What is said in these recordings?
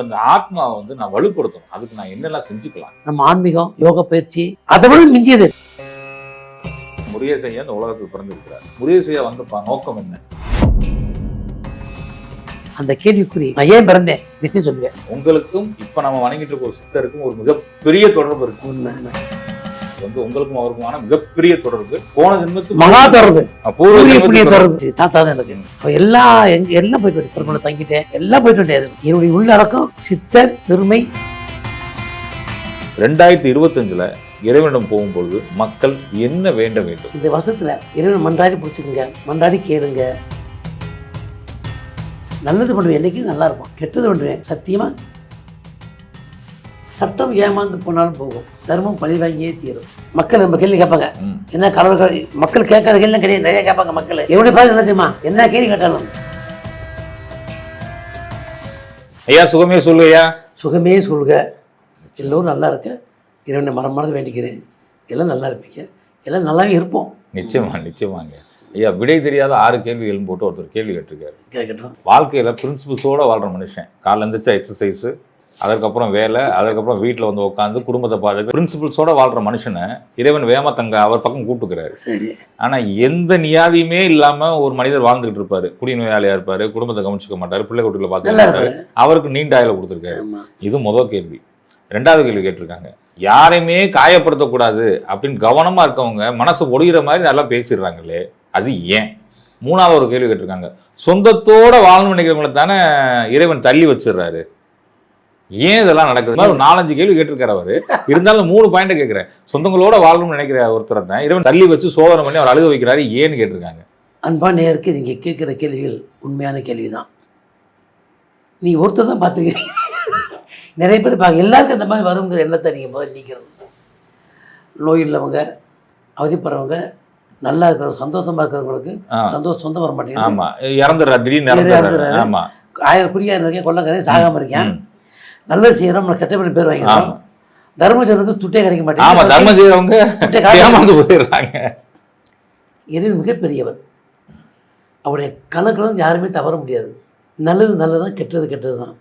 இப்ப இந்த ஆத்மாவை வந்து நான் வலுப்படுத்தணும். அதுக்கு நான் என்னெல்லாம் செஞ்சுக்கலாம்? நம்ம ஆன்மீகம் யோக பயிற்சி அதை விட மிஞ்சியது. முருகேசையா இந்த உலகத்துக்கு பிறந்திருக்கிறார். முருகேசையா வந்து நோக்கம் என்ன? அந்த கேள்விக்குறி நான் ஏன் பிறந்தேன்? நிச்சயம் சொல்லுவேன் உங்களுக்கும் இப்ப நம்ம வணங்கிட்டு இருக்க ஒரு சித்தருக்கும் ஒரு மிகப்பெரிய தொடர்பு இருக்கு. உண்மை, வந்து உங்களுக்கும் அவருக்குமான மிகப்பெரிய தொடர்பு. போன ஜென்மத்துக்கு மகா தொடர்பு. பூர்வ புதிய புதிய ஜென்மத்துக்கு தொடர்பு. தாத்தா தான் எனக்கு. அப்ப எல்லா எல்லாம் போயிட்டு திருமணம் தங்கிட்டேன். எல்லாம் போயிட்டு என்னுடைய உள்ளடக்கம் சித்தர் பெருமை. ரெண்டாயிரத்தி இருபத்தஞ்சுல இறைவனிடம் போகும்பொழுது மக்கள் என்ன வேண்ட வேண்டும்? இந்த வருஷத்துல இறைவன் மன்றாடி பிடிச்சிக்கங்க. மன்றாடி கேளுங்க. நல்லது பண்ணுவேன். என்னைக்கும் நல்லா இருக்கும் கெட்டது பண்ணுவேன். சத்தியமா சட்டம் ஏமாந்து போனாலும் போகும். தர்மம் பழி வாங்கியே தீரும். மக்கள் நம்ம கேள்வி கேட்பாங்க. என்ன கடவுள் மக்கள் கேட்காத கேள்வி கிடையாது. நிறைய கேட்பாங்க மக்கள். எப்படி பார்த்து என்ன தெரியுமா? என்ன கேள்வி கேட்டாலும். ஐயா சுகமே சொல்லு ஐயா. சுகமே சொல்க எல்லோரும் நல்லா இருக்க. இறைவனை மரம் மறந்து வேண்டிக்கிறேன். எல்லாம் நல்லா இருப்பீங்க. எல்லாம் நல்லாவே இருப்போம். நிச்சயமா நிச்சயமாங்க. ஐயா விடை தெரியாத ஆறு கேள்விகள் போட்டு ஒருத்தர் கேள்வி கேட்டிருக்காரு. வாழ்க்கையில பிரின்சிபல்ஸோட வாழ்ற மனுஷன். காலைல எழுந்திரிச்சா எக்ஸசைஸ் அதுக்கப்புறம் வேலை அதுக்கப்புறம் வீட்டில் வந்து உட்காந்து குடும்பத்தை பார்த்து பிரின்சிபல்ஸோட வாழ்ற மனுஷனை இறைவன் வேம தங்க அவர் பக்கம் கூப்பிட்டுக்கிறாரு. சரி. ஆனா எந்த நியாதியுமே இல்லாம ஒரு மனிதர் வாழ்ந்துகிட்டு இருப்பாரு. குடிநோயாளியா இருப்பாரு குடும்பத்தை கவனிச்சுக்க மாட்டாரு பிள்ளை குட்டிகளை பார்த்துக்க நல்லா மாட்டாரு. இருப்பாரு. அவருக்கு நீண்ட ஆயில கொடுத்துருக்காரு. இது முதல் கேள்வி. ரெண்டாவது கேள்வி கேட்டிருக்காங்க. யாரையுமே காயப்படுத்தக்கூடாது அப்படின்னு கவனமா இருக்கவங்க மனசு ஒடுகிற மாதிரி நல்லா பேசிடுறாங்களே அது ஏன்? மூணாவது ஒரு கேள்வி கேட்டிருக்காங்க. சொந்தத்தோட வாழணும்னு நினைக்கிறவங்களை தானே இறைவன் தள்ளி வச்சிடுறாரு. ஏன் இதெல்லாம் நடக்குது? ஒரு நாலஞ்சு கேள்வி கேட்டிருக்காரு அவரு. இருந்தாலும் மூணு பாயிண்ட் கேட்கிறேன். சொந்தங்களோட வாழணும்னு நினைக்கிற ஒருத்தரை தான். இறைவன் தள்ளி வச்சு சோதனை பண்ணி அவர் அழுக வைக்கிறாரு. ஏன்னு கேட்டிருக்காங்க. அன்பா நேருக்கு நீங்க கேட்குற கேள்விகள் உண்மையான கேள்விதான். நீ ஒருத்தர் தான் பார்த்துருக்கீங்க. நிறைய பேர் பார்க்க எல்லாருக்கும் இந்த மாதிரி வருங்கிற எண்ணத்தை நீங்கள் முதல்ல நீக்கணும். நோய் இல்லவங்க அவதிப்படுறவங்க நல்லா இருக்கிற சந்தோஷமா இருக்கிறவங்களுக்கு. சந்தோஷம் சொந்தம் வர மாட்டேங்குது ஆமா. இறந்துடுறா திடீர்னு ஆயிரம் குடியாயிரம் இருக்கேன் கொள்ளக்காரன் சாகாம இருக்கேன். ம். நல்லது செய்யறோம் நம்ம கெட்ட பண்ணி பேர் வாங்கிக்கிறோம். ஆமா. தர்மச்சனுக்கு துட்டே கிடைக்க மாட்டேங்குது. செய்யறவங்க துட்டே காசு- ஏமாந்து போயிடுறாங்க. இறைவன் மிகப்பெரியவர் அவருடைய கணக்கில் வந்து யாருமே தவற முடியாது. நல்லது நல்லதான் கெட்டது கெட்டது தான்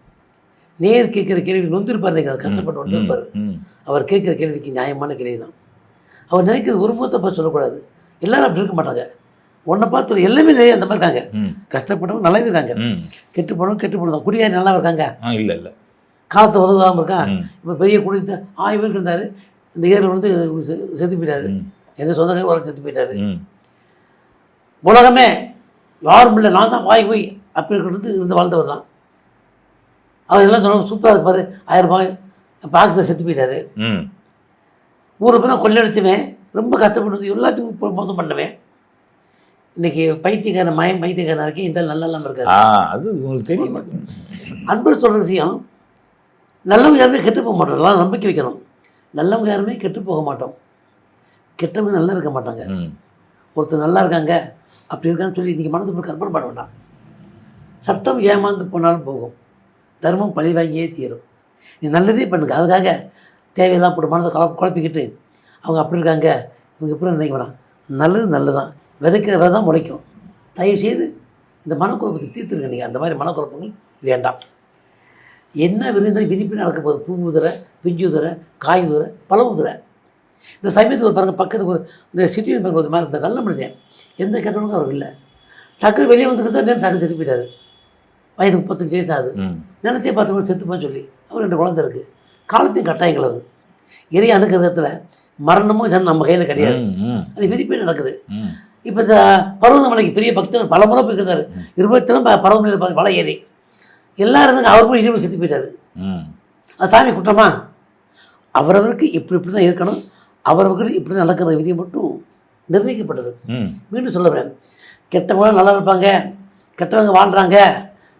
நேர் கேட்குற கேள்வி நொந்திருப்பார் நீங்கள் அதை கஷ்டப்பட்டு வந்திருப்பார். அவர் கேட்குற கேள்விக்கு நியாயமான கேள்வி தான் அவர் நினைக்கிறது ஒரு முகத்தை பார்த்து சொல்லக்கூடாது. எல்லாரும் அப்படி இருக்க மாட்டாங்க. உன்னை பார்த்து எல்லாமே நிறைய அந்த மாதிரி இருக்காங்க. கஷ்டப்பட்டவங்க நல்லாவே இருக்காங்க. கெட்டு போனவங்க கெட்டு போனவங்க குடியாரி நல்லா இருக்காங்க. இல்ல இல்ல. காலத்தை உதவாமல் இருக்கான் ம். இப்போ பெரிய குடித்த பேருக்கு இருந்தார். இந்த ஏரியில் வந்து செத்து போயிட்டாரு. எங்கள் சொந்தக்கார உலகம் செத்து போயிட்டாரு. உலகமே யாரும் இல்லை. நான் தான் வாய் போய் அப்படி இருக்கிறது இருந்து வாழ்ந்தவர் தான். அவர் எல்லாம் சொன்னாங்க சூப்பராக இருப்பார் ஆயிரம் ரூபாய் பார்க்கறது செத்து போயிட்டாரு. ஊரை போய் கொள்ளடிச்சுவேன். ரொம்ப கஷ்டப்பட்டு எல்லாத்தையும் மோசம் பண்ணுவேன். இன்னைக்கு பைத்தியக்காரன் மயம் பைத்தியக்காரன் இருக்கேன். இந்த நல்லா இல்லாமல் இருக்காரு. அது உங்களுக்கு தெரியும். அன்பு சொல்கிற விஷயம் நல்லவங்க யாருமே கெட்டு போக மாட்டோம் நல்லா நம்பிக்கை வைக்கணும். நல்லவங்க யாருமே கெட்டு போக மாட்டோம். கெட்டவங்க நல்லா இருக்க மாட்டாங்க. ஒருத்தர் நல்லா இருக்காங்க அப்படி இருக்கான்னு சொல்லி இன்றைக்கி மனதுக்குள்ள கற்பனை பண்ண வேண்டாம். சட்டம் ஏமாந்து போனாலும் போகும். தர்மம் பழி வாங்கியே தீரும். நீ நல்லதே பண்ணுங்க. அதுக்காக தேவையெல்லாம் போட்டு மனதை குழப்ப குழப்பிக்கிட்டு அவங்க அப்படி இருக்காங்க இவங்க இப்படி நினைக்க வேணாம். நல்லது நல்லதான் விதைக்கிற விதை தான் முளைக்கும். தயவு செய்து இந்த மனக்குழப்பத்தை தீர்த்துருங்க நீங்கள் அந்த மாதிரி மனக்குழப்பங்கள் வேண்டாம். என்ன விருந்தாலும் விதிப்பு நடக்க போகுது? பூ உதிரை பிஞ்சு உதிரை காய் உதிரை பழ உதிரை. இந்த சமயத்துக்கு ஒரு பாருங்க பக்கத்துக்கு ஒரு இந்த சிட்டியின் பக்கம் ஒரு மாதிரி இருந்த நல்ல மனிதன் எந்த கெட்டவனுக்கும் அவர் இல்லை. டக்குனு வெளியே வந்துக்கிட்டு டக்கு செத்து போயிட்டாரு. வயது முப்பத்தஞ்சு வயசு ஆகுது. நிலத்தையே பார்த்து செத்துப்பான்னு சொல்லி அவர் ரெண்டு குழந்தை இருக்குது காலத்தையும் கட்டாயங்கள் அது. இறை அணுக்கிறதுல மரணமும் ஜனம் நம்ம கையில் கிடையாது. அது விதிப்பே நடக்குது. இப்போ இந்த பருவதமலைக்கு பெரிய பக்தர் பல முறை போயிருந்தார் இருபத்தி பருவமலையில் மலை ஏறி எல்லாரும் இருந்தாங்க அவர் போய் இடிவு செத்து போயிட்டாரு. ம். அது சாமி குற்றமா? அவரவருக்கு இப்படி இப்படி தான் இருக்கணும். அவரவருக்கு இப்படி தான் நடக்கிற விதி மட்டும் நிர்ணயிக்கப்பட்டது. ம். மீண்டும் சொல்லுறேன் கெட்டவங்க நல்லா இருப்பாங்க. கெட்டவங்க வாழ்கிறாங்க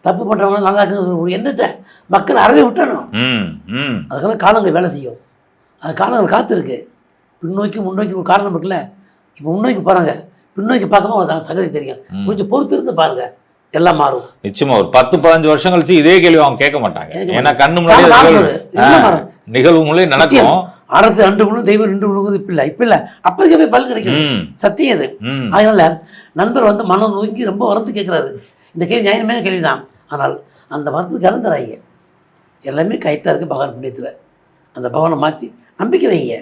தப்பு பண்ணுறவங்க நல்லா இருக்காங்க ஒரு எண்ணத்தை மக்கள் அறவே விட்டணும். ம். ம். அதுக்கெல்லாம் காலங்கள் வேலை செய்யும். அது காலங்கள் காத்திருக்கு. பின்னோக்கி முன்னோக்கி ஒரு காரணம் இருக்குல்ல. இப்போ முன்னோக்கி போகிறாங்க பின்னோக்கி பார்க்காம ஒரு சகதி தெரியும். கொஞ்சம் பொறுத்து இருந்து பாருங்க. எல்லாம் மாறும். நிச்சயமா ஒரு பத்து பதினஞ்சு வருஷம் கழிச்சு இதே கேள்வி அவங்க கேட்க மாட்டாங்க. ஏன்னா கண்ணு முன்னாடி காலம் நிகழ்வு- மாறுது. எல்லாம் ஆ, மாறும். நிகழ்வு முன்னே நடக்கும். அரசு அண்டு விழும் தெய்வம் ரெண்டு விழுங்குது இப்போ இல்லை இப்போ இல்லை. அப்போதைக்கு போய் பலன் கிடைக்குது ம். சத்தியம் இது. அதனால நண்பர் வந்து மனம் நோக்கி ரொம்ப வரத்து கேட்குறாரு. இந்த கேள்வி நியாயமான கேள்வி தான் ஆனால் அந்த வரத்துக்கு இழந்துறாங்க எல்லாமே கைட்டாக இருக்குது பகவான் புண்ணியத்தில். அந்த பகவானை மாற்றி நம்பிக்கை வைங்க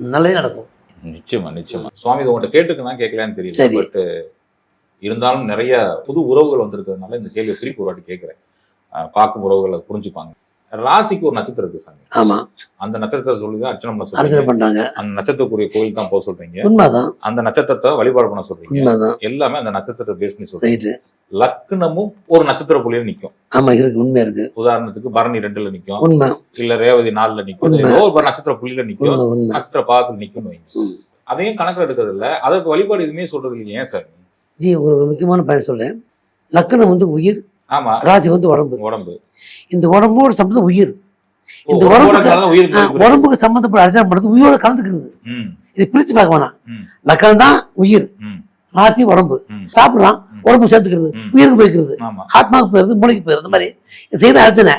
நல்லதே நடக்கும். நிச்சயமா நிச்சயமா. சுவாமி உங்கள்கிட்ட கேட்டுக்கணும் கேட்கலான்னு தெரியல. சரி. பட் இருந்தாலும் நிறைய புது உறவுகள் வந்திருக்கிறதுனால இந்த கேள்வியை திருப்பி ஒரு வாட்டி கேட்கிறேன். பார்க்கும் உறவுகளை புரிஞ்சுப்பாங்க. ராசிக்கு ஒரு நட்சத்திரம் இருக்கு சாமி. அந்த நட்சத்திரத்தை சொல்லி தான் அர்ச்சனை பண்ண சொல்றீங்க. பண்ணுறாங்க அந்த நட்சத்திரக்குரிய கோயில் தான் போக சொல்றீங்க. உண்மைதான். அந்த நட்சத்திரத்தை வழிபாடு பண்ண சொல்றீங்க. உண்மைதான். எல்லாமே அந்த நட்சத்திரத்தை பேஸ் பண்ணி சொல்றீங்க. லக்னமும் ஒரு நட்சத்திர புள்ளியில நிக்கும். ஆமாம் இருக்கு உண்மை இருக்கு. உதாரணத்துக்கு பரணி ரெண்டுல நிக்கும். உண்மை. இல்ல ரேவதி நாலுல நிக்கும். ஒரு நட்சத்திர புள்ளியில நிக்கும் நட்சத்திர பாதத்துல நிக்கும். அதையும் கணக்கில் எடுக்கிறது இல்ல. அதற்கு வழிபாடு எதுவுமே சொல்றது இல்லையா ஏன் சார் ஜி ஒரு முக்கியமான பயன் சொல்கிறேன் லக்கணம் வந்து உயிர் ராசி வந்து உடம்பு. உடம்பு. இந்த உடம்போட சம்மந்தம் உயிர். இந்த உடம்புக்கு-. உடம்புக்கு சம்மந்தப்பட்ட அர்ச்சனை பண்ணுறது உயிரோட கலந்துக்கிறது. இது பிரித்து பார்க்க வேணாம். லக்கணம் தான் உயிர். ராசி உடம்பு. சாப்பிடலாம். உடம்பு சேர்த்துக்கிறது. உயிருக்கு போய்க்கிறது. ஆத்மாவுக்கு போயிருது மூளைக்கு போயிருது இந்த மாதிரி. செய்த அர்ச்சனை.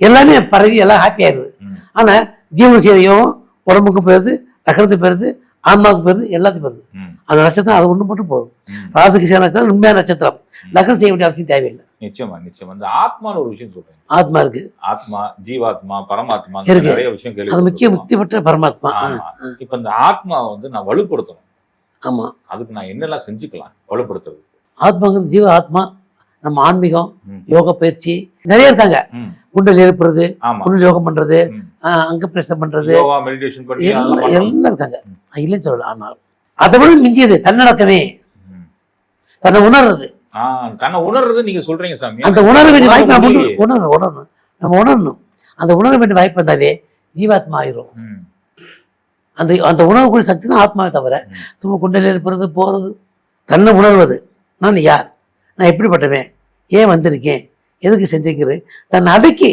எல்லாமே பரவி எல்லாம் ஹாப்பி ஆயிருது. ஆனா ஜீவன செய்த யோகம் உடம்புக்கு போயிருது நகரத்துக்கு போயிருது ஆன்மாவுக்கு போயிருது எல்லாத்துக்கும் போயிருது அந்த நட்சத்திரம் அது ஒண்ணு மட்டும் போதும். சேர நட்சத்திரம் உண்மையான நட்சத்திரம். நகரம் செய்ய வேண்டிய அவசியம் தேவையில்லை. நிச்சயமா நிச்சயமா. இந்த ஆத்மான்னு ஒரு விஷயம் சொல்றேன் ஆத்மா இருக்கு. ஆத்மா ஜீவாத்மா பரமாத்மா. நிறைய விஷயம் கேள்வி அது முக்கிய முக்தி பெற்ற பரமாத்மா. இப்ப இந்த ஆத்மாவை வந்து நான் வலுப்படுத்தணும். ஆமா. அதுக்கு நான் என்னெல்லாம் செஞ்சுக்கலாம்? வலுப்படுத்துறது. ஆத்மாங்கிறது ஜீவ ஆத்மா நம்ம ஆன்மீகம். யோக பயிற்சி நிறைய இருக்காங்க. குண்டல் எழுப்புறது குண்டல் யோகம் பண்றது அங்க பிரசம் பண்றது எல்லாம் இருக்காங்க. இல்லைன்னு சொல்லல ஆனால் அதை விட மிஞ்சியது தன்னடக்கமே. தன்னை உணர்றது. தன்னை உணர்றது நீங்க சொல்றீங்க சாமி. அந்த உணர வேண்டிய வாய்ப்பு நம்ம. உணரணும் உணரணும். நம்ம உணரணும். அந்த உணர வேண்டிய வாய்ப்பு இருந்தாவே ஜீவாத்மா ஆயிரும். அந்த அந்த உணரக்கூடிய சக்தி தான் ஆத்மாவை தவிர. தும்ப குண்டலில் இருப்பது போறது தன்னை உணர்வது. நான் யார்? நான் எப்படிப்பட்டவன்? ஏன் வந்திருக்கேன்? எதுக்கு செஞ்சிருக்கிறேன்? தன்னை அடக்கி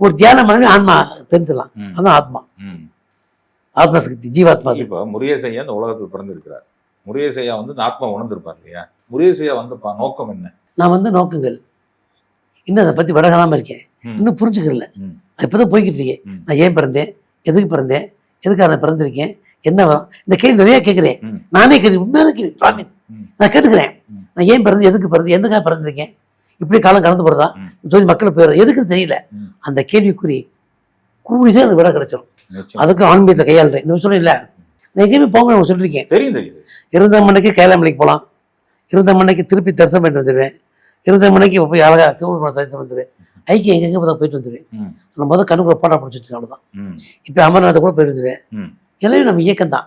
ஒரு தியானம் பண்ணி ஆன்மா தெரிஞ்சிடலாம் ம், அதான் ஆத்மா. ம். ஆத்மா சக்தி ஜீவாத்மா. இப்ப முருகேசையா இந்த உலகத்தில் பிறந்திருக்கிறார் முருகேசையா வந்து இந்த ஆத்மா உணர்ந்திருப்பார் இல்லையா முருகேசையா வந்து பா- நோக்கம் என்ன நான் வந்து நோக்கங்கள் இன்னும் அதை பற்றி விலகலாம இருக்கேன். இன்னும் புரிஞ்சுக்கல ம். இப்போதான் போய்கிட்டு இருக்கேன். நான் ஏன் பிறந்தேன் எதுக்கு பிறந்தேன் எதுக்காக நான் பிறந்திருக்கேன் என்ன வரும் இந்த கேள்வி நிறைய கேட்குறேன். நானே கேள்வி உண்மையான கேள்வி ப்ராமிஸ். நான் கேட்டுக்கிறேன். நான் ஏன் பிறந்து எதுக்கு பிறந்து எதுக்காக பிறந்திருக்கேன் இப்படி காலம் கலந்து போகிறதா. சொல்லி மக்கள் போயிடுறது எதுக்குன்னு தெரியல. அந்த கேள்விக்குறி கூடிதான் எனக்கு விட கிடைச்சிடும் அதுக்கும் ஆன்மீகத்தை கையாளுறேன் இந்த சொன்னீங்கல்ல நான் எங்கேயுமே போங்க நான் சொல்லியிருக்கேன் தெரியும் தெரியுது இருந்த மணிக்கு கைலாமலைக்கு போகலாம் இருந்த மணிக்கு திருப்பி தரிசனம் பண்ணிட்டு வந்துடுவேன் இருந்த மணிக்கு போய் அழகா சிவபெருமான் தரிசனம் வந்துடுவேன் ஐக்கியம் எங்கெங்க போய் போயிட்டு வந்துடுவேன் அந்த முதல் கண்ணுக்குள்ள போட்டா பிடிச்சிட்டு அவ்வளோதான் இப்போ அமர்நாத்தை கூட போயிட்டு வந்துடுவேன் எல்லாமே நம்ம இயக்கம் தான்.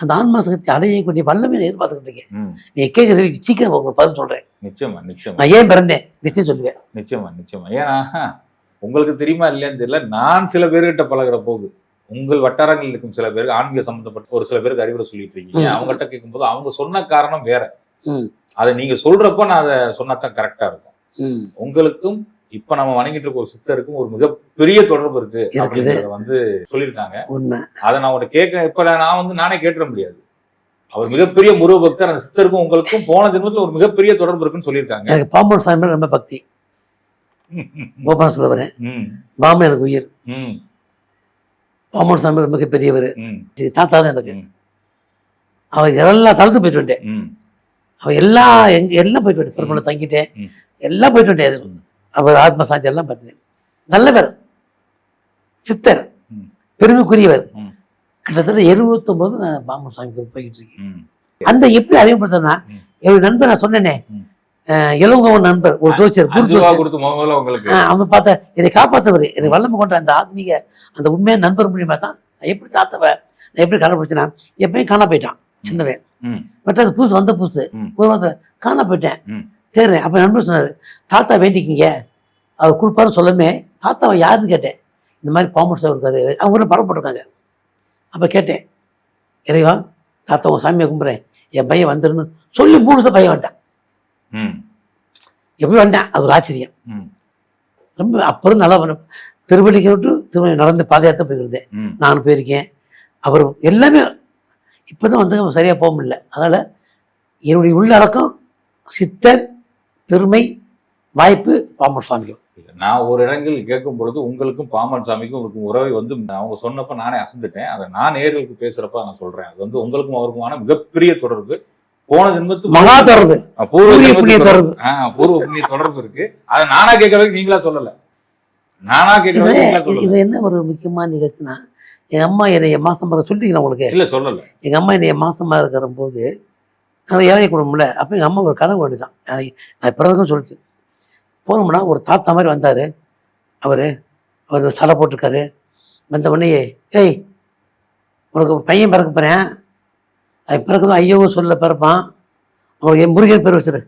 அந்த ஆன்மா சக்தி அடையக்கூடிய வல்லமே நான் எதிர்பார்த்துக்கிட்டு இருக்கேன். நீ கேட்குற சீக்கிரம் உங்களுக்கு பதில் சொல்றேன். நிச்சயமா நிச்சயமா. நான் ஏன் பிறந்தேன்? நிச்சயம் சொல்லுவேன். நிச்சயமா நிச்சயமா. ஏன்னா உங்களுக்கு தெரியுமா இல்லையான்னு தெரியல. நான் சில பேர்கிட்ட பழகுற போது உங்கள் வட்டாரங்களில் இருக்கும் சில பேருக்கு ஆன்மீக சம்பந்தப்பட்ட ஒரு சில பேருக்கு அறிவுரை சொல்லிட்டு இருக்கீங்க. அவங்ககிட்ட கேட்கும்போது அவங்க சொன்ன காரணம் வேற. அதை நீங்க சொல்றப்ப நான் அதை சொன்னாதான் கரெக்டா இருக்கும். உங்களுக்கும் இப்ப நம்ம வணங்கிட்டு இருக்க ஒரு சித்தருக்கும் ஒரு மிகப்பெரிய தொடர்பு இருக்கு. அப்படிங்கறத வந்து சொல்லியிருக்காங்க. அதை நான் உன்னை கேட்க இப்ப நான் வந்து நானே கேட்டுற முடியாது. அவர் மிகப்பெரிய முருக பக்தர் அந்த சித்தருக்கும் உங்களுக்கும் போன ஜென்மத்துல ஒரு மிகப்பெரிய தொடர்பு இருக்குன்னு சொல்லியிருக்காங்க. பாம்பன் சாமி ரொம்ப பக்தி. கோபால சொல்ல வரேன் ம், பாம்பன் எனக்கு உயிர். ம், பாம்பன் சாமி மிக பெரியவர். தாத்தா தான் எனக்கு. ம். அவன் எல்லா தளத்துக்கும் போயிட்டு வந்துட்டேன். ம், அவன் எல்லா எங்க எல்லாம் போயிட்டு வந்துட்டேன். பெருமளை தங்கிட்டேன். எல்லாம் போயிட்டு வந்துட்டேன். ம். அவர் ஆத்ம சாந்தி எல்லாம் பார்த்தேன் நல்லவர். சித்தர். பெருமைக்குரியவர். கிட்டத்தட்ட எழுபத்தொன்பது நான் பாம்பன் சாமி கோயில் போய்கிட்டு இருக்கேன். அந்த எப்படி அறிமுகப்படுத்தினா ம். என்னோட நண்பர் நான் சொன்னேனே இளவங்க நண்பர் ஒரு ஜோசியர் அவன் பார்த்த என்னை காப்பாத்தவர் என்னை வல்லமை கொண்ட அந்த ஆத்மீக அந்த உண்மையான நண்பர் மூலியமா தான் எப்படி தாத்தவன் நான் எப்படி கண்டுபிடிச்சேன்னா எப்பயும் காணா போயிட்டான் சின்னவன். பட் அது புதுசு வந்த புதுசு. ஒரு வாரத்தில் காணா போயிட்டேன். தேர்றேன் அப்போ நண்பர் சொன்னார் தாத்தா வேண்டிக்கிங்க. அவர் கொடுப்பாரு சொல்லமே. தாத்தாவை யாருன்னு கேட்டேன். இந்த மாதிரி பாம்பர் சார் இருக்காரு. அவங்க ஊரில் படம் போட்டிருக்காங்க. அப்போ கேட்டேன் இறைவா தாத்தா உன் சாமியை கும்பிட்றேன். என் பையன் வந்துருன்னு சொல்லி மூணு வருஷம் பையன் வந்துட்டான். எப்படி வந்துட்டான். அது ஒரு ஆச்சரியம். ரொம்ப அப்புறம் நல்லா பண்ண திருவள்ளிக்கு விட்டு திருவள்ளி நடந்து பாதயாத்திரை போயிருந்தேன் ம். நானும் போயிருக்கேன். அவர் எல்லாமே இப்போ தான் வந்து சரியாக போக முடியல. அதனால் என்னுடைய உள்ளடக்கம் சித்தர் பெருமை வாய்ப்பு பாம்பன் சுவாமிகள் நான் ஒரு இடங்கள் கேட்கும் பொழுது உங்களுக்கும் பாமன் சாமிக்கும் இருக்கும் உறவை வந்து அவங்க சொன்னப்ப நானே அசந்துட்டேன். அதை நான் நேர்களுக்கு பேசுறப்ப நான் சொல்றேன். அது வந்து உங்களுக்கும் அவருக்குமான மிகப்பெரிய தொடர்பு. போன ஜென்மத்து மகா தொடர்பு. பூர்வ புண்ணிய தொடர்பு. பூர்வ புண்ணிய தொடர்பு இருக்கு. அதை நானா கேட்கறதுக்கு நீங்களா சொல்லல. நானா கேட்கறது இது என்ன ஒரு முக்கியமான நிகழ்ச்சினா எங்கள் அம்மா என்னைய மாசம் பார்க்க சொல்லிட்டீங்களா உங்களுக்கு? இல்ல சொல்லல. எங்கள் அம்மா என்னைய மாசமாக இருக்கிற போது நான் ஏழைய குடும்பம்ல அப்போ எங்கள் அம்மா ஒரு கனவு வந்துட்டான் நான் பிறகு சொல்லிச்சு. போனோம்னா ஒரு தாத்தா மாதிரி வந்தார். அவர் அவர் சலை போட்டிருக்காரு. வந்த உடனே ஏய் உனக்கு பையன் பிறக்க போகிறேன் அது பிறக்கணும் ஐயோ சொல்ல பிறப்பான். அவனுக்கு என் முருகன் பேர் வச்சிரு.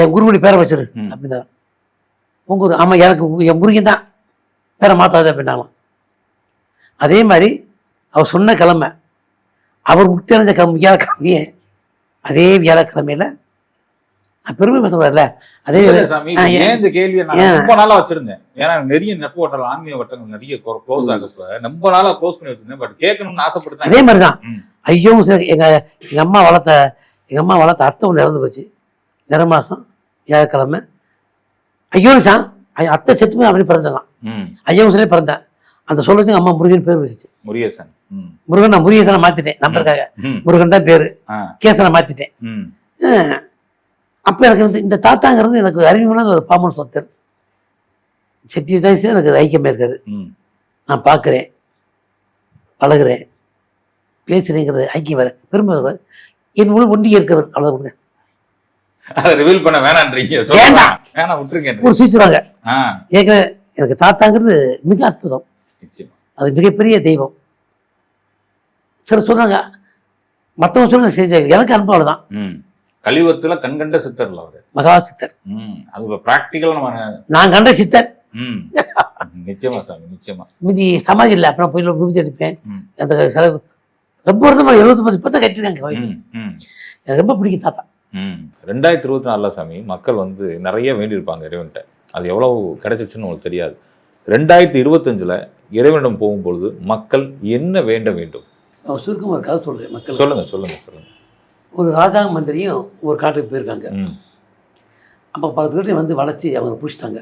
என் குருமணி பேரை வச்சிரு. அப்படின்னாரு. உங்க ஆமாம் எனக்கு என் முருகன் தான். பேரை மாற்றாத அப்படின்னாலும் அதே மாதிரி அவர் சொன்ன கிழமை அவர் முக்தி அடைஞ்ச கிழமை வியாழக்கிழமையே அதே வியாழக்கிழமையில பெருமை பேசக்கூடாதுல்ல அதே சாமி இந்த கேள்வியை நான்? ரொம்ப நாளா வச்சிருந்தேன். ஏன்னா நிறைய நட்பு வட்டல் ஆன்மீக வட்டங்கள் நிறைய க்ளோஸ் ஆகப்ப ரொம்ப நாளா க்ளோஸ் பண்ணி வச்சிருந்தேன். பட் கேட்கணும்னு ஆசைப்படுறேன் அதே மாதிரி தான். ஐயோ சரி எங்க எங்க அம்மா வளர்த்த எங்க அம்மா வளர்த்த அத்தை ஒன்று இறந்து போச்சு. நிற மாசம் வியாழக்கிழமை. ஐயோ சான் அத்தை செத்து போய் அப்படி பிறந்தான் ம். ஐயோ சிலே பிறந்தேன். அந்த சொல்லச்சு அம்மா முருகன் பேர் வச்சுச்சு. முருகேசன். முருகன் நான் முருகேசனை மாத்திட்டேன் நம்பருக்காக. முருகன் தான் பேரு. கேசனை மாத்திட்டேன். அப்போ எனக்கு வந்து இந்த தாத்தாங்கிறது எனக்கு அறிமுகமான ஒரு பாமன் சொத்தர். சத்திய வயசு எனக்கு ஐக்கியமாக இருக்காரு. நான் பார்க்குறேன் பழகுறேன். பேசுகிறேங்கிறது ஐக்கியம் வேறு. பெருமை. என் உள் ஒண்டி இருக்கிறவர். அவ்வளோ கொடுங்க. அதை ரிவீல் பண்ண வேணான்றீங்க. வேண்டாம். சொல்லுங்க. வேணாம் விட்டுருக்கேன் ஒரு சீச்சுறாங்க ஆ. ஏற்கனவே எனக்கு தாத்தாங்கிறது மிக அற்புதம். அது மிகப்பெரிய தெய்வம். சரி சொன்னாங்க மற்றவங்க சொல்ல செஞ்சாங்க எனக்கு அனுபவம் ம். கலியுகத்துல கண்கண்ட சித்தர்ல அவரு. மகா சித்தர். அது ப்ராக்டிக்கலா நம்ம நான் கண்ட சித்தர். நிச்சயமா சாமி நிச்சயமா. மீதி சமாதி இல்லை அப்புறம் போய் விபூதி அடிப்பேன். அந்த செலவு ரொம்ப வருஷமா எழுபத்தொம்பது பத்து கட்டிருக்காங்க ம் ம். எனக்கு ரொம்ப பிடிக்கும் தாத்தா. ரெண்டாயிரத்தி இருபத்தி நாலில் சாமி மக்கள் வந்து நிறைய வேண்டியிருப்பாங்க இறைவன்கிட்ட. அது எவ்வளவு கிடைச்சிச்சுன்னு உங்களுக்கு தெரியாது. ரெண்டாயிரத்தி இருபத்தஞ்சில் இறைவனிடம் போகும்பொழுது மக்கள் என்ன வேண்ட வேண்டும்? சுருக்கமாக கதை சொல்கிறேன் மக்கள் சொல்லுங்க சொல்லுங்க சொல்லுங்க. ஒரு ராஜா மந்திரியும் ஒரு காட்டுக்கு போயிருக்காங்க. அப்போ பத்து பேர்ட்டையும் வந்து வளைச்சி அவங்க பிடிச்சிட்டாங்க.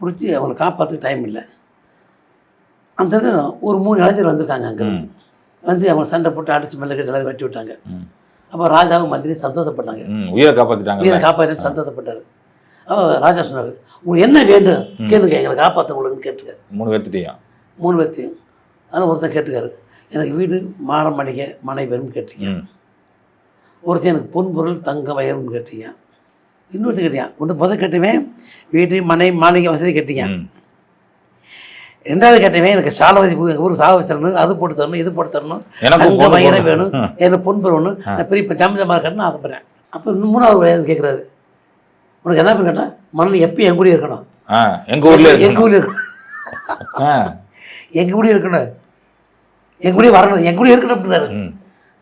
பிடிச்சி அவங்களை காப்பாற்றுக்கு டைம் இல்லை. அந்த ஒரு மூணு இளைஞர் வந்திருக்காங்க அங்கே ம். வந்து அவங்க சண்டை போட்டு அடிச்சு மெல்ல கட்டி எல்லாரும் வெட்டி விட்டாங்க. அப்போ ராஜாவும் மந்திரியும் சந்தோஷப்பட்டாங்க. உயிரை காப்பாற்றிட்டாங்க வீரை காப்பாற்ற சந்தோஷப்பட்டார். அப்போ ராஜா சொன்னார் உங்களுக்கு என்ன வேண்டும்? கேளுங்க எங்களை காப்பாற்ற உங்களுக்குன்னு கேட்டுருக்காரு மூணு பேர்த்திட்டையும் மூணு பேர்த்தையும். அதில் ஒருத்தன் கேட்டுக்காரு எனக்கு வீடு மாரம் மளிகை மனை வேணும்னு கேட்டீங்க. ம். ஒருத்தன் எனக்கு பொன் பொருள் தங்க வயர்னு கேட்டீங்க இன்னொருத்தர் கேட்டீங்க ஒன்று முதல் கேட்டவன் வீடு மனை மாளிகை வசதி கேட்டீங்க ரெண்டாவது கேட்டவன் எனக்கு சாலவதி எங்கள் ஊருக்கு சாலவதி தரணும் அது போட்டு தரணும் இது போட்டு தரணும் தங்க போடணும். வேணும். எனக்கு பொன் பொருள் ஒன்று நான் பெரிய இப்போ ஜாமிதமாக கட்டணும் ஆசைப்படுறேன். அப்போ இன்னும் மூணாவது வயது கேட்குறாரு உனக்கு என்ன பண்ண கேட்டால் மணல் எப்பயும் என் கூட இருக்கணும்? ஆ எங்க ஊர்ல எங்கள் இருக்கணும். ஊரில் இருக்கணும்? எங்கள் இருக்கணும். எங்கள் வரணும். எங்கள் இருக்கணும் அப்படின்னாரு. ம்.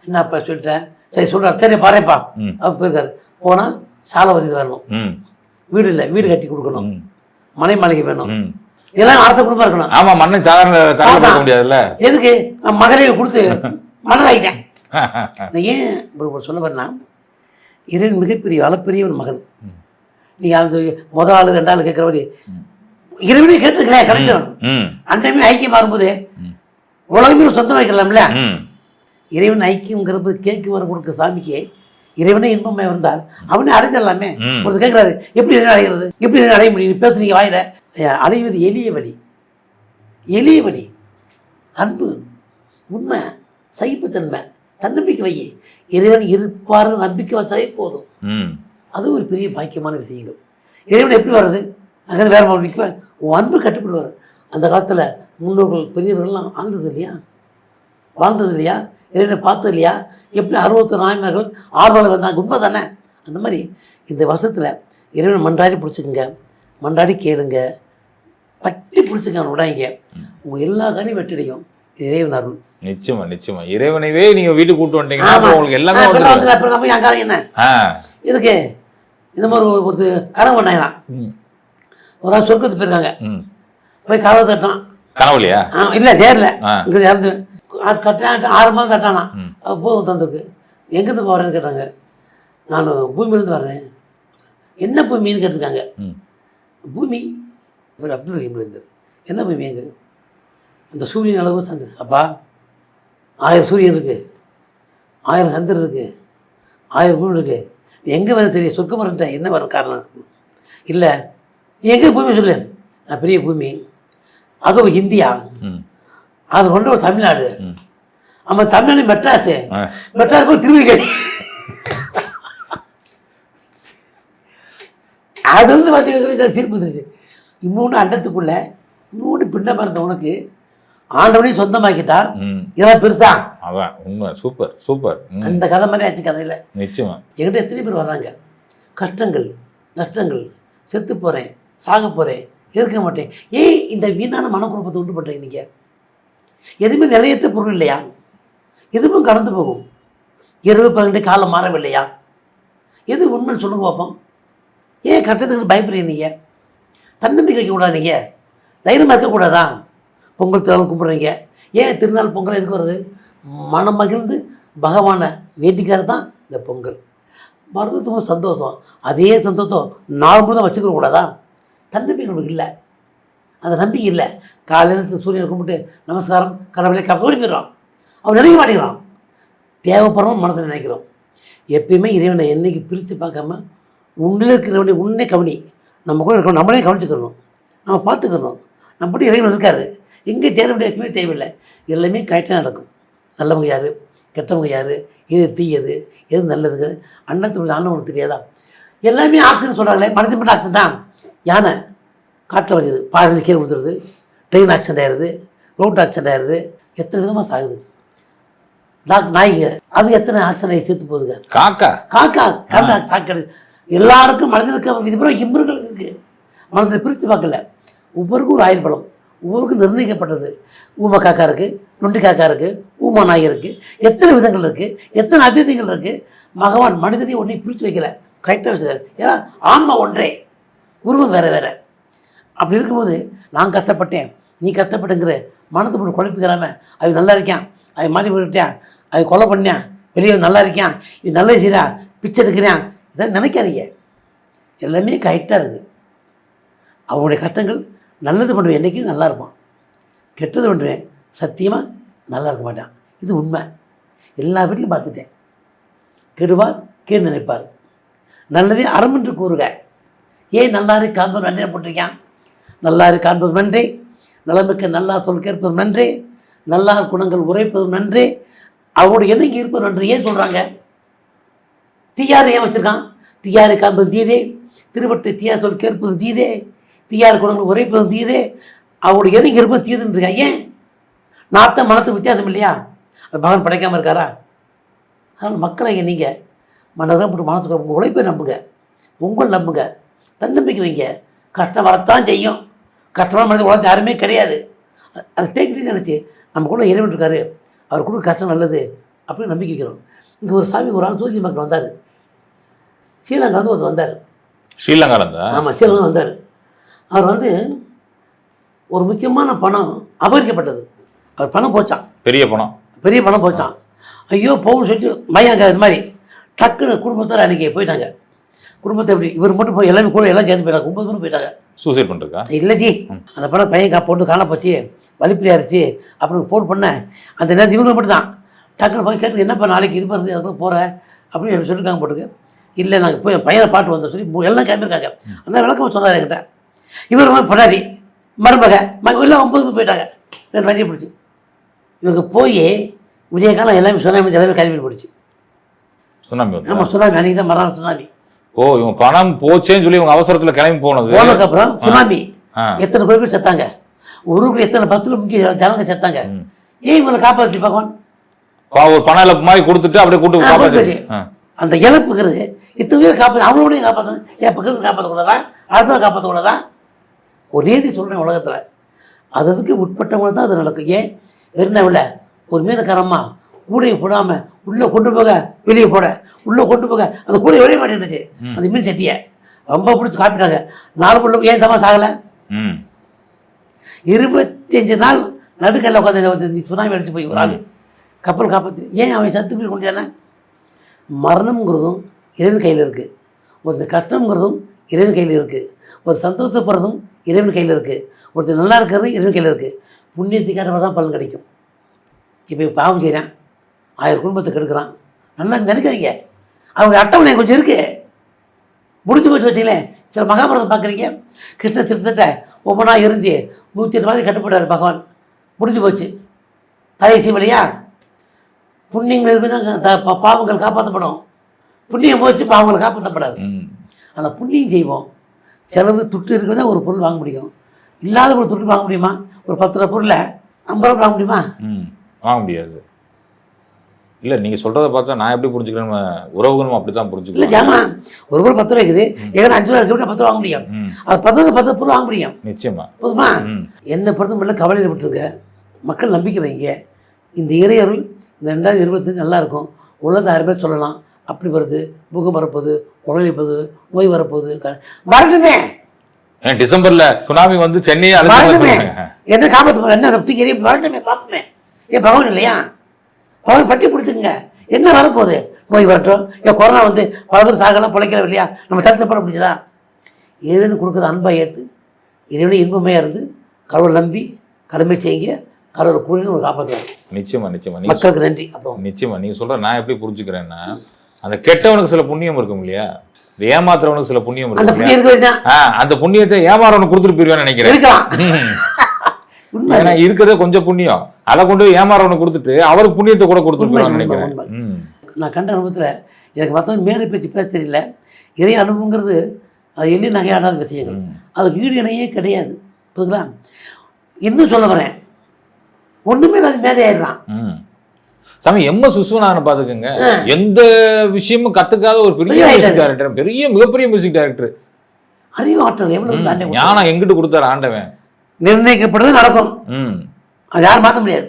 என்னப்பா சொல்லிட்டேன்? சரி சொல்கிறார் சரி பாருப்பா. அவர் போயிருக்காரு. போனால் சாலவதி வரணும் ம். வீடு இல்லை வீடு கட்டி கொடுக்கணும். ம். மனை மாளிகை வேணும். இதெல்லாம் அரச குடும்பம் இருக்கணும். ஆமா மண்ணன் சாதாரண தரல முடியாதுல்ல? எதுக்கு? நான் மகளிர் கொடுத்து மணல் ஆகிட்டேன் ஏன் சொல்ல வரேன்னா இறைவன் மிகப்பெரிய அளப்பெரியவன் மகன். நீங்கள் அந்த முதல் ஆள் ரெண்டாள் கேட்குறபடி ம். இறைவனே கேட்டுருக்கேன் கிடைச்சிடும் அந்த டைம் ஐக்கியம் மாறும்போது ம். உலகமே சொந்தம் வைக்கலாம்ல? இறைவன் ஐக்கியங்கிறது கேக்கு வர கொடுக்க சாமிக்கு இறைவனே இன்பமே வந்தால் அவனே அடைஞ்சிடலாமே. ஒருத்தர் கேட்குறாரு எப்படி இறைவன் அடைகிறது? எப்படி இறைவன் அடைய முடியும்? நீ பேசுறீங்க வாயில. அடைவது எளிய வழி. எளிய வழி. அன்பு உண்மை சகிப்புத்தன்மை தன்னம்பிக்கை வை. இறைவன் இருப்பார் நம்பிக்கை வச்சாலே போதும். அது ஒரு பெரிய பாக்கியமான விஷயங்கள். இறைவன் எப்படி வர்றது? அங்கே வேற மாதிரி உன் அன்பு கட்டுப்படுவார். அந்த காலத்தில் முன்னோர்கள் பெரியவர்கள்லாம் வாழ்ந்தது இல்லையா? வாழ்ந்தது இல்லையா? இறைவனை பார்த்தது இல்லையா எப்படி அறுபத்தி நாயன்மார்கள் ஆர்வலர் வந்தாங்க? உண்மை தானே அந்த மாதிரி இந்த வருஷத்தில் இறைவனை மன்றாடி பிடிச்சிக்கங்க. மன்றாடி கேளுங்க. பட்டி பிடிச்சிங்க அவனை விடாங்க உங்கள் எல்லா காரியம் வெற்றிடையும் இறைவன் அருள். நிச்சயமா நிச்சயமா. இறைவனைவே நீங்க வீட்டுக்கு கூட்டு வந்துட்டீங்கன்னா. அப்புறம் உங்களுக்கு எல்லாமே அப்புறம் என் என்ன? இதுக்கு இந்த மாதிரி ஒரு கனவு பண்ணாங்களாம் ஒரு சொர்க்கத்துக்கு போயிருக்காங்க. போய் கதவை தட்டான் கனவுலையா? இல்லை நேரில். இங்கே இறந்து கட்டான் ஆறு மாதம் கட்டானா ம். அவ போகும் தந்திருக்கு. எங்கேருந்து போகிறேன்னு கேட்டாங்க. நான் பூமியிலேருந்து வர்றேன். என்ன பூமின்னு கேட்டிருக்காங்க. பூமி இவர் அப்துல் ரஹீம் இருந்தார் என்ன பூமி எங்க அந்த சூரியன் அளவு சந்திரன் அப்பா ஆயிரம் சூரியன் இருக்கு. ஆயிரம் சந்திரன் இருக்கு. ஆயிரம் பூமி இருக்கு. எங்கே வர தெரியும் சொர்க்கம் என்ன வர காரணம்? இல்லை எங்கே பூமி சொல்லு அது பெரிய பூமி. அதுவும் இந்தியா. அது கொண்டு ஒரு தமிழ்நாடு. ஆமாம் தமிழ்நாடு மெட்ராஸு. மெட்ராஸ் போய் திருவிகை அது வந்து பார்த்தீங்கன்னா சிரிப்பு வந்துருச்சு இன்னொன்று அண்டத்துக்குள்ள இன்னொன்று பிண்டம் இருந்த உனக்கு ஆண்டவனையும் சொந்தமாக்கிட்டால் ம். இதெல்லாம் பெருசா. அதான் உண்மை. Super super. அந்த கதை மாதிரி ஆச்சு கதையில். நிச்சயமா. என்கிட்ட எத்தனை பேர் வர்றாங்க? கஷ்டங்கள் நஷ்டங்கள் செத்து போகிறேன் சாக போகிறேன் இருக்க மாட்டேன். ஏன் இந்த வீணான மனக்குழப்பத்தை உண்டு பண்ணுறீங்க நீங்கள் எதுவுமே நிலையற்ற பொருள் இல்லையா? எதுவும் கடந்து போகும். இரவு பன்னெண்டு காலம் மாறவில்லையா? எது உண்மைன்னு சொல்லுங்க பார்ப்போம் ஏன் கட்டத்துக்கு பயப்படுறீங்க நீங்கள் தன்னம்பிக்கை வைக்கக்கூடாது நீங்கள் தைரியமாக இருக்கக்கூடாதா பொங்கல் திருநாள் கும்பிட்றீங்க. ஏன் திருநாள் பொங்கல் எதுக்கு வருது? மனம் மகிழ்ந்து பகவானை வேண்டிக்கிறது தான் இந்த பொங்கல். மருத்துவம் சந்தோஷம். அதே சந்தோஷம் நாள் முழுதும் வச்சுக்க கூடாதா? தன்னம்பிக்கை நமக்கு இல்லை. அந்த நம்பிக்கை இல்லை காலையில் சூரியனை கும்பிட்டு நமஸ்காரம் கடவுளை காப்பி ஓடி போயிடுறான் அவன் நினைக்க மாட்டேங்கிறான். தேவைப்படுறோம் மனசில் நினைக்கிறோம். எப்பயுமே இறைவனை என்னைக்கு பிரித்து பார்க்காம உள்ளே இருக்கிறவனை உன்னே கவனி. நம்ம கூட இருக்கணும் நம்மளே கவனிச்சுக்கணும். நம்ம பார்த்துக்கணும். நம்மபடி இறைவன் இருக்காரு. எங்கே தேட வேண்டிய எதுவுமே தேவையில்லை. எல்லாமே கரெக்டாக நடக்கும். நல்லவங்க யார்? கெட்டவங்க யார்? எது தீயது? எது நல்லதுங்க? அண்ணத்துடைய அண்ணன் உனக்கு தெரியாதா? எல்லாமே ஆக்சுன்னு சொல்கிறாங்களே மனசு மட்டும் ஆக்சிஜன் தான் யானை? காற்று வருது பாதி கீழே விழுந்துருது. ட்ரெயின் ஆக்சிடென்ட் ஆயிடுது ரோட் ஆக்சிடென்ட் ஆயிடுது எத்தனை விதமாக சாகுது? டாக் நாய்ங்க அது எத்தனை ஆக்சிடென்ட் ஆகி சேர்த்து போகுதுங்க? காக்கா. காக்கா காக்கா சாக்கடை. எல்லாருக்கும் மனிதனுக்கு இது பிறகு இம்பர்களுக்கு இருக்கு. மனதை பிரித்து பார்க்கல. ஒவ்வொருக்கும் ஒரு ஆயுள் பலம். ஒவ்வொருக்கும் நிர்ணயிக்கப்பட்டது. ஊம காக்கா இருக்கு நொண்டி காக்கா இருக்கு ஊமா நாய் இருக்கு எத்தனை விதங்கள் இருக்கு எத்தனை அதிதிகள் இருக்கு? பகவான் மனிதனையும் ஒன்றையும் பிரித்து வைக்கல. கரெக்டாக வச்சுக்காரு ஏன்னா ஆன்மா ஒன்றே. உருவம் வேற வேற. அப்படி இருக்கும்போது நான் கஷ்டப்பட்டேன் நீ கஷ்டப்பட்டுங்கிற மனத்தை போட்டு குழப்பிக்கிறாமல் அவன் நல்லா இருக்கான் அவன் மாறி போட்டுட்டான் அவன் கொலை பண்ணேன் வெளியே நல்லா இருக்கான் இது நல்லது செய்கிறா பிச்சை எடுக்கிறான் இதெல்லாம் நினைக்காதீங்க. எல்லாமே கரெக்டாக இருக்குது அவனுடைய கஷ்டங்கள் நல்லது பண்ணுவேன் என்றைக்கும் நல்லா இருப்பான். கெட்டது பண்ணுவேன் சத்தியமாக நல்லா இருக்க மாட்டான். இது உண்மை. எல்லா வீட்லையும் பார்த்துட்டேன். கெடுவார் கீழ் நினைப்பார். நல்லதே அறமென்று கூறுக. ஏன் நல்லாரு காண்பது நன்றே போட்டிருக்கான். நல்லாறு காண்பது நன்றே. நலமிக்க நல்லா சொல் கேட்பது நன்றே. நல்லார் குணங்கள் உரைப்பது நன்றே. அவருடைய எண்ணம் இருப்பது நன்றி. ஏன் சொல்கிறாங்க தீயார் ஏன் வச்சுருக்கான்? தீயாரை காண்பது தீதே. திருவட்டை தீயார் சொல் கேட்பது தீதே. தீயார் குணங்கள் உரைப்பது தீதே. அவருடைய எண்ணம் இருப்பது தீதுன்னு ஏன்? நாத்த மனத்துக்கு வித்தியாசம் இல்லையா? அது மகன் படைக்காமல் இருக்காரா? அதனால் மக்களை நீங்கள் மனதான் போட்டு மனசுக்கு உழைப்பை நம்புங்க. உங்கள் நம்புங்க. தன்னம்பிக்கை வைங்க. கஷ்டம் வரத்தான் செய்யும். கஷ்டமான மனித உலகத்தில் யாருமே கிடையாது. அது டேக்கிட்டு நினச்சி நம்ம கூட இறைவன் இருக்காரு. அவர் கூட கஷ்டம் நல்லது அப்படின்னு நம்பிக்கை வைக்கிறோம். இங்கே ஒரு சாமி ஒரு ஆள் ஜோதி மக்கள் வந்தார். ஸ்ரீலங்கா வந்து ஒருத்தர் வந்தார். ஸ்ரீலங்கா ஆமாம் ஸ்ரீலங்கா வந்தார். அவர் வந்து ஒரு முக்கியமான பணம் அபகரிக்கப்பட்டது. அவர் பணம் போச்சான் பெரிய பணம். பெரிய பணம் போச்சான் ஐயோ போகும்னு சொல்லிட்டு மையாங்க இது மாதிரி டக்குன்னு குடும்பத்தார் அன்றைக்கி போயிட்டாங்க. குடும்பத்தை எப்படி இவர் மட்டும் போய் எல்லாமே கூட எல்லாம் சேர்ந்து போயிட்டாங்க. ஒன்பது பேரும் போயிட்டாங்க. சூசைட் பண்ணிருக்கா? இல்லை ஜி அந்த பணம் பையன் கா போட்டு காண போச்சு வலிப்பிலியாருச்சு அப்படின்னு ஃபோன் பண்ணேன். அந்த நேரத்தில் இவங்க மட்டும் தான் டக்குன்னு போய் கேட்டு என்னப்பா நாளைக்கு இது பண்ணுறது அதுக்கு போகிறேன் அப்படின்னு சொல்லியிருக்காங்க போட்டுக்கு. இல்லை நாங்கள் போய் பையனை பாட்டு வந்தோம் சொல்லி எல்லாம் கிளம்பியிருக்காங்க அந்த விளக்கம் சொன்னார் என்கிட்ட. இவர் பொண்டாடி மருமக எல்லாம் ஒம்பது போயிட்டாங்க. ரெண்டு வண்டியை பிடிச்சி. இவங்க போய் விடிய காலம் எல்லாமே சுனாமி எல்லாமே கிளம்பி போயிடுச்சு. சுனாமி ஆமாம் சுனாமி அன்றைக்கி தான் மறுநாள் சுனாமி. ஓ இவங்க பணம் போச்சேன்னு சொல்லி இவங்க அவசரத்துல கிளம்பி போனது. போனதுக்கப்புறம் சுனாமி ஆ. எத்தனை பேர் செத்தாங்க? ஊருக்கு எத்தனை பஸ்ஸில் முக்கிய ஜனங்க செத்தாங்க. ஏன் இவங்களை காப்பாற்றி பகவான்? ஒரு பண இழப்பு மாதிரி கொடுத்துட்டு அப்படியே கூட்டு ஆ. அந்த இழப்புங்கிறது இத்தனை பேர் காப்பாற்ற அவங்களோடையும் காப்பாற்றணும் என் பக்கத்தில் காப்பாற்றக்கூடாதா அடுத்த காப்பாற்றக்கூடாதா ஒரு நீதி சொல்கிறேன் உலகத்தில். அது அதுக்கு உட்பட்டவங்க தான் அது நடக்கும். ஏன்? வெறுனவில்ல ஒரு மீனக்காரம்மா கூடையை போடாமல் உள்ளே கொண்டு போக வெளியே போட. உள்ளே கொண்டு போக அந்த கூடை வெளியே மாட்டேன்னுச்சு. அந்த மீன் சட்டியை ரொம்ப பிடிச்சி காப்பிட்டாங்க. நாலு புள்ள ஏன் தமா சாகலை? இருபத்தஞ்சு நாள் நடுக்கல்ல உட்காந்து சுனாமி அடிச்சு போய் ஒரு ஆள். கப்பல் காப்பாற்றி ஏன் அவன் சத்து போய் கொண்டானே மரணம்ங்கிறதும் இறைவன் கையில் இருக்குது ஒருத்தர் கஷ்டம்ங்கிறதும் இறைவன் கையில் இருக்குது ஒரு சந்தோஷப்படுறதும் இறைவன் கையில் இருக்குது ஒருத்தர் நல்லா இருக்கிறதும் இறைவன் கையில் இருக்குது புண்ணியத்துக்காரவ தான் பலன் கிடைக்கும். இப்போ பாவம் செய்கிறான் ஆயிரம் குடும்பத்தை கெடுக்கிறான் நல்லா நினைக்காதீங்க. அவருடைய அட்டவணை கொஞ்சம் இருக்குது முடிஞ்சு போச்சு வச்சுங்களேன் சில மகாபாரதம் பார்க்குறீங்க. கிருஷ்ணர் திட்டத்தட்ட ஒவ்வொன்றா எரிஞ்சு நூற்றி எட்டு மாதிரி கட்டுப்பட்டார் பகவான். முடிஞ்சு போச்சு. தலையை சீவலையா புண்ணியங்கள் இருந்து தான் பாவங்கள் காப்பாற்றப்படும் புண்ணியம் போச்சு பாவங்கள் காப்பாற்றப்படாது ஆனால் புண்ணியம் செய்வோம். செலவு துட்டு இருக்கிறதா ஒரு பொருள் வாங்க முடியும். இல்லாத ஒரு துட்டு வாங்க முடியுமா? ஒரு பத்து ரூபா பொருளை ஐம்பது ரூபா வாங்க முடியுமா? வாங்க முடியாது. இல்லை நீங்கள் சொல்கிறத பார்த்தா நான் எப்படி புரிஞ்சுக்கிறேன் உறவுகளும் அப்படி தான் இல்லை புரிஞ்சுக்கிறேன் ஜாமா ஒரு பொருள் பத்து ரூபா இருக்குது. ஏன்னா அஞ்சு ரூபா இருக்கு பத்து ரூபா வாங்க முடியும். அது பத்து ரூபா பத்து பொருள் வாங்க முடியும். நிச்சயமா. போதுமா? என்னை பொறுத்த மட்டும் கவலையில் விட்டுருங்க. மக்கள் நம்பிக்கை வைங்க. இந்த இறையருள் இந்த ரெண்டாயிரத்தி இருபத்தஞ்சு நல்லா இருக்கும். உள்ளதை ஆறு பேர் சொல்லலாம். அப்படி வருது பூகம் வரப்போகுது உடலிப்பது நோய் வரப்போகுது. வரட்டுமே. டிசம்பர்ல சுனாமி வந்து சென்னையே வரட்டுமே. என்ன காப்பாற்ற என்ன தூக்கி வரட்டுமே பார்ப்போமே ஏன் பகவான் இல்லையா? பகவான் பட்டி பிடிச்சுங்க என்ன வரப்போகுது? நோய் வரட்டும். ஏன் கொரோனா வந்து பல பேர் சாகலாம் பிழைக்கிறோம் இல்லையா? நம்ம தடுத்து பண்ண முடியுதா இறைவன் கொடுக்குற அன்பை ஏற்று இறைவனை இன்பமையாக இருந்து கடவுளை நம்பி கடமை செய்யுங்க. கடவுள் கூட உங்களுக்கு காப்பாற்றுவாங்க நிச்சயமா நிச்சயமா. மக்களுக்கு நன்றி. அப்புறம் நிச்சயமா. நீங்க சொல்ற நான் எப்படி புரிஞ்சுக்கிறேன்னா அந்த கெட்டவனுக்கு சில புண்ணியம் இருக்கும் இல்லையா? ஏமாத்துறவனுக்கு சில புண்ணியம் இருக்கும் அந்த புண்ணியத்தை ஏமாறவனுக்கு கொடுத்துட்டு போயிருவேன்னு நினைக்கிறேன். ஏன்னா இருக்கிறதே கொஞ்சம் புண்ணியம். அதை கொண்டு போய் ஏமாறவனுக்கு கொடுத்துட்டு அவருக்கு புண்ணியத்தை கூட உண்மை, நினைக்கிறேன். நான் கண்ட அனுபவத்தில் எனக்கு மற்றவங்க மேலே பேச்சு பேச தெரியல. இறை அனுபவங்கிறது அது எள்ளி நகையாடாத விஷயங்கள். அதுக்கு ஈடு இணையே கிடையாது. புரியுதுங்களா? இன்னும் சொல்ல வரேன். ஒன்றுமே அது மேலே ஆயிடுறான். சாமி எம்ம சுசுவனான பாத்துக்கோங்க எந்த விஷயமும் கத்துக்காத ஒரு பெரிய மியூசிக். டைரக்டர் பெரிய மிகப்பெரிய மியூசிக் டைரக்டர் அறிவு ஆற்றல் எவ்வளவு? ஞானம் எங்கிட்டு கொடுத்தாரு ஆண்டவன். நிர்ணயிக்கப்படுறது நடக்கும். அது யாரும் மாற்ற முடியாது.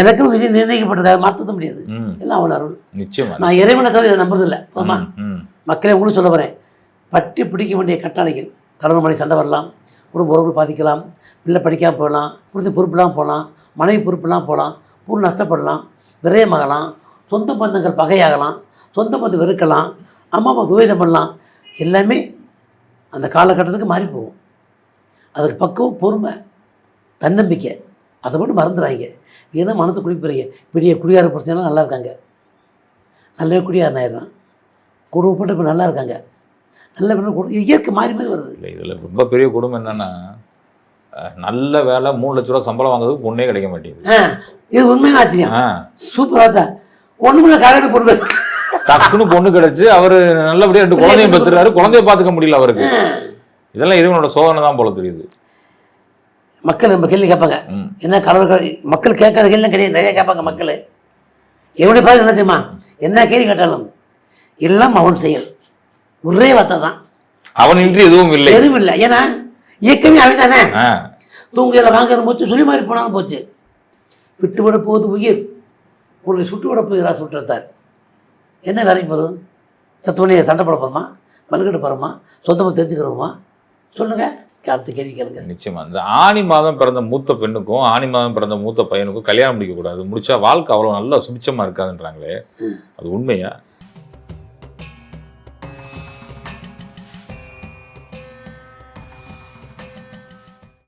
எனக்கும் விதி நிர்ணயிக்கப்பட்டது அதை மாற்ற முடியாது. எல்லாம் அவள் அருள். நிச்சயமா நான் இறைவனை தவிர இதை நம்புறதில்லை போதுமா மக்களே உங்களுக்கு சொல்ல வரேன் பட்டி பிடிக்க வேண்டிய கட்டளைகள். கணவன் மணி சண்டை வரலாம். குடும்ப உறவுகள் பாதிக்கலாம். பிள்ளை படிக்காமல் போகலாம். புரிஞ்ச பொறுப்புலாம் போகலாம். மனைவி பொறுப்புலாம் போகலாம். பொருள் நஷ்டப்படலாம். விரயமாகலாம். சொந்த பந்தங்கள் பகையாகலாம். சொந்த பந்தம் வெறுக்கலாம். அம்மா அப்பா துவேதம் பண்ணலாம். எல்லாமே அந்த காலகட்டத்துக்கு மாறி போகும். அதுக்கு பக்குவம் பொறுமை தன்னம்பிக்கை அதை மட்டும் மறந்துடாங்க ஏதோ மனத்தை குளிப்புறீங்க. பெரிய குடியார பிரச்சனைலாம் நல்லா இருக்காங்க. நல்ல குடியாரன் ஆயிடுறான் குடும்பப்பட்ட இப்போ நல்லா இருக்காங்க. நல்ல குடு- இயற்கை மாறி மாறி வருது. இல்லை இதில் ரொம்ப பெரிய குடும்பம் என்னன்னா நல்ல வேலை மூணு லட்ச ரூபா சம்பளம் வாங்குறதுக்கு பொண்ணே கிடைக்க மாட்டேங்குது. ஆ இது உண்மையான ஆச்சரியம் ஆ. சூப்பராக தான் ஒன்றுமே காலையில் பொண்ணு டக்குன்னு பொண்ணு கிடைச்சு அவர் நல்லபடியா ரெண்டு குழந்தையும் பெற்றுறாரு குழந்தைய பார்த்துக்க முடியல அவருக்கு. இதெல்லாம் இறைவனோட சோதனை தான் போல தெரியுது. மக்கள் நம்ம கேள்வி கேட்பாங்க. என்ன கடவுள் மக்கள் கேட்காத கேள்வி கிடையாது. நிறைய கேட்பாங்க மக்கள். எவனை பார்த்து என்ன தெரியுமா? என்ன கேள்வி கேட்டாலும் எல்லாம் அவன் செயல். ஒரே வார்த்தை தான். அவன் இன்றி எதுவும் இல்லை. எதுவும் இல்லை. ஏன்னா இயக்கமே அவன் தானே ஆ. தூங்கையில் வாங்குற போச்சு சொல்லி மாதிரி போனாலும் போச்சு. விட்டு விட போகுது உயிர். உங்களை சுட்டு விட போகிறா சுற்றத்தார் என்ன வேலைக்கு போகிறோம் சத்துவனையை சண்டை போட போகிறோமா மல்கட்டு போகிறோமா சொந்தமாக தெரிஞ்சுக்கிறோமா? சொல்லுங்கள் அடுத்த கேள்வி கேளுங்க நிச்சயமா. இந்த ஆணி மாதம் பிறந்த மூத்த பெண்ணுக்கும் ஆணி மாதம் பிறந்த மூத்த பையனுக்கும் கல்யாணம் முடிக்க கூடாது முடிச்சா வாழ்க்கை அவ்வளவு நல்லா சுபிச்சமா இருக்காதுன்றாங்களே. அது உண்மையா?